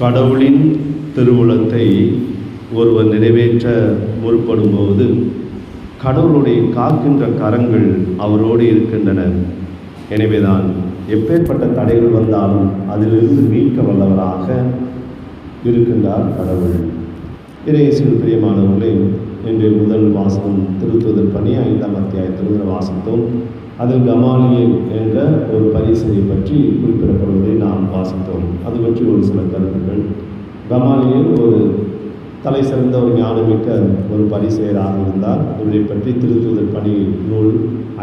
கடவுளின் திருவுளத்தை ஒருவர் நிறைவேற்ற முற்படும்போது கடவுளுடைய காக்கின்ற கரங்கள் அவரோடு இருக்கின்றன. எனவேதான் எப்பேற்பட்ட தடைகள் வந்தாலும் அதிலிருந்து மீட்க வல்லவராக இருக்கின்றார் கடவுள். இறையேசுவில் பிரியமானவர்களே இன்றைய முதல் வாசகம் திருத்துவதல் பணி ஐந்தாம் அத்தியாயத்திலிருந்து வாசித்தோம். அதில் கமாலியல் என்ற ஒரு பரிசனை பற்றி குறிப்பிடப்படுவதை நாம் வாசித்தோம். அது பற்றி ஒரு சில கருத்துக்கள். கமாலியல் ஒரு தலை சிறந்த ஒரு ஞானமிக்க ஒரு பரிசெயராக இருந்தார். இவரை பற்றி திருத்துதல் பணி நூல்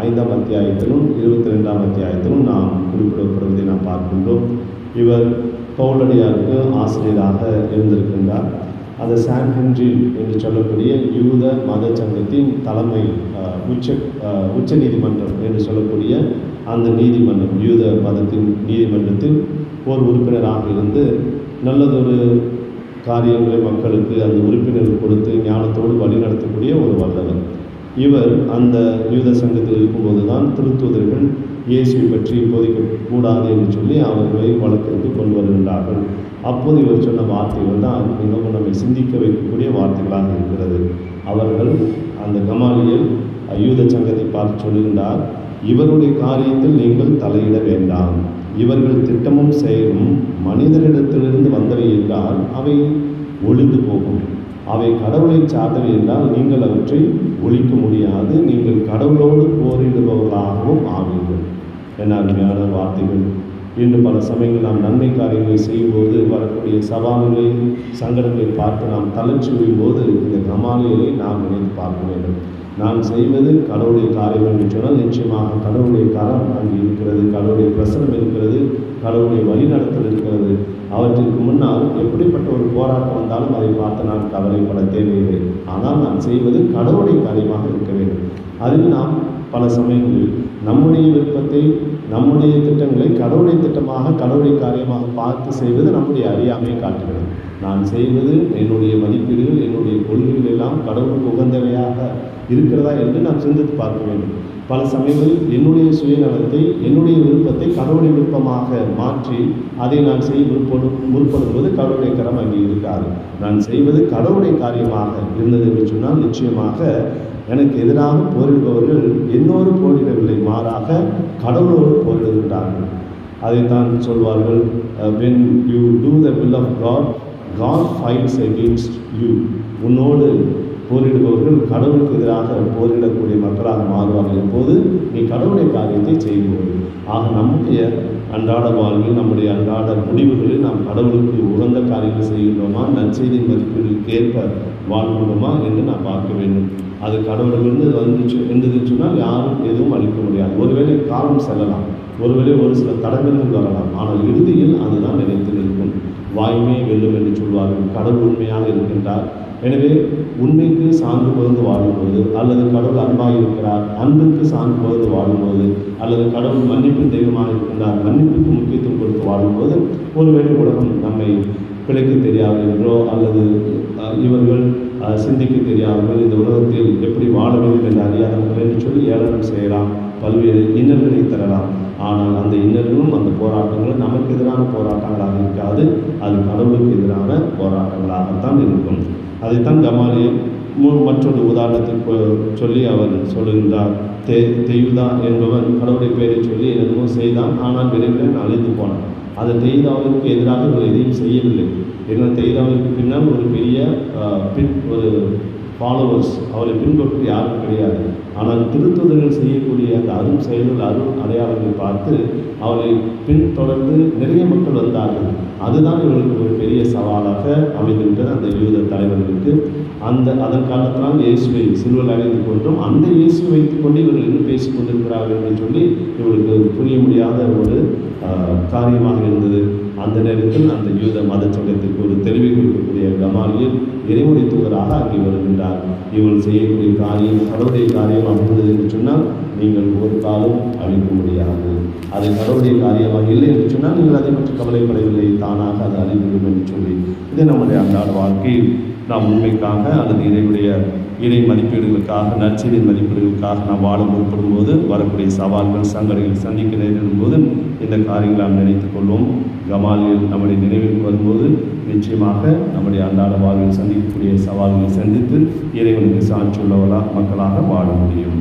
ஐந்தாம் அத்தியாயத்திலும் இருபத்தி ரெண்டாம் அத்தியாயத்திலும் நாம் குறிப்பிடப்படுவதை நாம் பார்க்கின்றோம். இவர் பவுலடியாருக்கு ஆசிரியராக இருந்திருக்கின்றார். அந்த சான் ஹென்ரில் என்று சொல்லக்கூடிய யூத மத சங்கத்தின் தலைமை உச்ச உச்ச நீதிமன்றம் என்று சொல்லக்கூடிய அந்த நீதிமன்றம் யூத மதத்தின் நீதிமன்றத்தில் ஒரு உறுப்பினராக இருந்து நல்லதொரு காரியங்களை மக்களுக்கு அந்த உறுப்பினர் கொடுத்து ஞானத்தோடு வழிநடத்தக்கூடிய ஒரு வல்லவர். இவர் அந்த யூத சங்கத்தில் இருக்கும்போது தான் திருத்தூதர்கள் இயேசுவை பற்றி போதிக்க கூடாது என்று சொல்லி அவர்களை வழக்கிற்கு கொண்டு வருகின்றார்கள். அப்போது இவர் சொன்ன வார்த்தைகள் தான் மிகவும் நம்மை சிந்திக்க வைக்கக்கூடிய வார்த்தைகளாக இருக்கிறது. அவர்கள் அந்த கமாலியல் யூத சங்கத்தை பார்த்து சொல்லுகின்றார் இவருடைய காரியத்தில் நீங்கள் தலையிட வேண்டாம். இவர்கள் திட்டமும் செயலும் மனிதரிடத்திலிருந்து வந்தவை என்றால் அவை ஒளிந்து போகும். அவை கடவுளை சார்ந்தவை என்றால் நீங்கள் அவற்றை ஒழிக்க முடியாது. நீங்கள் கடவுளோடு போரிடுபவர்களாகவும் ஆவீர்கள். என அருமையான வார்த்தைகள். இன்று பல சமயங்கள் நாம் நன்மை காரியங்களை செய்யும்போது வரக்கூடிய சவால்களை சங்கடங்களை பார்த்து நாம் தளர்ச்சி போது இந்த கமாலியலை நாம் நினைத்து பார்க்க வேண்டும். நான் செய்வது கடவுளுடைய காரியம் என்று சொன்னால் நிச்சயமாக கடவுளுடைய கரம் அங்கு இருக்கிறது கடவுளுடைய பிரசனம் இருக்கிறது கடவுளுடைய வழிநடத்தல் இருக்கிறது. அவற்றிற்கு முன்னால் எப்படிப்பட்ட ஒரு போராட்டம் வந்தாலும் அதை பார்த்து நான் கவலைப்பட தேவையில்லை. ஆனால் நான் செய்வது கடவுளுடைய காரியமாக இருக்க வேண்டும். அதில் நாம் பல சமயங்களில் நம்முடைய விருப்பத்தை நம்முடைய திட்டங்களை கடவுளை திட்டமாக கடவுளை காரியமாக பார்த்து செய்வது நம்முடைய அறியாமையை காட்டுகிறது. நான் செய்வது என்னுடைய மதிப்பீடுகள் என்னுடைய கொள்கைகள் எல்லாம் கடவுளுக்கு உகந்தவையாக இருக்கிறதா என்று நான் சிந்தித்து பார்க்க வேண்டும். பல சமயங்களில் என்னுடைய சுயநலத்தை என்னுடைய விருப்பத்தை கடவுளை விருப்பமாக மாற்றி அதை நான் செய்ய விருப்பம் முற்படும்போது கடவுளை கரம் அங்கே இருக்காது நான் செய்வது கடவுளை காரியமாக இருந்தது என்று சொன்னால் நிச்சயமாக எனக்கு எதிராக போரிடுபவர்கள் என்னோடு போரிடவில்லை மாறாக கடவுளோடு போரிடுகின்றார்கள். அதைத்தான் சொல்வார்கள் when you do the will of God God fights against you உன்னோடு போரிடுபவர்கள் கடவுளுக்கு எதிராக போரிடக்கூடிய மக்களாக மாறுவார்கள். எப்போது நீ கடவுளுடைய காரியத்தை செய்வோம் ஆக நம்முடைய அன்றாட வாழ்வில் நம்முடைய அன்றாட முடிவுகளில் நாம் கடவுளுக்கு உகந்த காரியங்கள் செய்கின்றோமா? நற்செய்தி மதிப்பீடுகளுக்கு ஏற்ப வாழ்கின்றோமா என்று நாம் பார்க்க வேண்டும். அது கடவுளிலிருந்து வந்துச்சு இருந்ததுன்னு சொன்னால் யாரும் எதுவும் அளிக்க முடியாது. ஒருவேளை காலம் செல்லலாம் ஒருவேளை ஒரு சில தடங்களும் வரலாம். ஆனால் இறுதியில் அதுதான் நினைத்தது வாய்மை வெல்லும் என்று சொல்வார்கள். கடவுள் உண்மையாக இருக்கின்றார். எனவே உண்மைக்கு சான்று பகிர்ந்து வாழும்போது அல்லது கடவுள் அன்பாக இருக்கிறார் அன்புக்கு சான்று பகிர்ந்து வாழும்போது அல்லது கடவுள் மன்னிப்பின் தெய்வமாக இருக்கின்றார் மன்னிப்புக்கு முக்கியத்துவம் கொடுத்து வாழும்போது ஒருவேளை உலகம் நம்மை பிழைக்க தெரியாது என்றோ அல்லது இவர்கள் சிந்திக்க தெரியாதவர்கள் இந்த உலகத்தில் எப்படி வாழ வேண்டும் என்று அறியாதவர்கள் என்று சொல்லி ஏளனம் செய்யலாம். பல்வேறு இன்னல்களை தரலாம். ஆனால் அந்த இன்னல்களும் அந்த போராட்டங்களும் நமக்கு எதிரான போராட்டங்களாக இருக்காது. அது கடவுளுக்கு எதிரான போராட்டங்களாகத்தான் இருக்கும். அதைத்தான் கமாலியல் மு- மற்றொரு உதாரணத்தை சொல்லி அவர் சொல்லுகின்றார். தே தெய்யுதா என்பவன் கடவுளை பெயரை சொல்லி என்னமோ செய்தான் ஆனால் விரைவில் அழிந்து போனான். அந்த தெய்தாவிற்கு எதிராக இவர் எதையும் செய்யவில்லை. ஏன்னா தெய்தாவிற்கு பின்னால் ஒரு பெரிய பின் ஒரு ஃபாலோவர்ஸ் அவரை பின்பற்றி யாரும் கிடையாது. ஆனால் திருத்துதர்கள் செய்யக்கூடிய அரும் செயல்கள் அரும் அடையாளங்கள் பார்த்து அவரை பின்தொடர்ந்து நிறைய மக்கள் வந்தார்கள். அதுதான் இவர்களுக்கு ஒரு பெரிய சவாலாக அமைகின்றது அந்த யூத தலைவர்களுக்கு. அந்த அதன் காலத்தினால் இயேசுவை சிறுவல் அடைந்து கொண்டும். அந்த இயேசுவை வைத்துக்கொண்டு இவர்கள் இன்னும் பேசிக் கொண்டிருக்கிறார்கள் என்று சொல்லி இவர்களுக்கு புரிய முடியாத ஒரு காரியமாக இருந்தது. அந்த நேரத்தில் அந்த யூத மத சங்கத்திற்கு ஒரு தெளிவை கொடுக்கக்கூடிய கமாலியில் இறைவனை தூதராக அங்கே வருகின்றார். இவள் செய்யக்கூடிய காரியம் கடவுளுடைய காரியம் அமைந்தது என்று சொன்னால் நீங்கள் ஒரு காலம் அழிக்க முடியாது. அது கடவுளுடைய காரியமாக இல்லை என்று சொன்னால் நீங்கள் அதை பற்றி கவலைப்படவில்லை தானாக அது அழிந்துவிடும் என்று சொல்லி. இதை நம்முடைய அன்றாட வாழ்க்கையில் நாம் உண்மைக்காக அல்லது இறைவுடைய இறை மதிப்பீடுகளுக்காக நற்செய்தி மதிப்பீடுகளுக்காக நாம் வாழ முற்படும் போது வரக்கூடிய சவால்கள் சங்கடங்கள் சந்திக்க நேரிடும் போது இந்த காரியங்களை நாம் நினைத்துக் கொள்வோம். கமாலியில் நம்முடைய நினைவுக்கு வரும்போது நிச்சயமாக நம்முடைய அன்றாட வாழ்வில் சந்திக்கக்கூடிய சவால்களை சந்தித்து இறைவனுக்கு சாட்சியுள்ளவர்களாக மக்களாக வாழ முடியும்.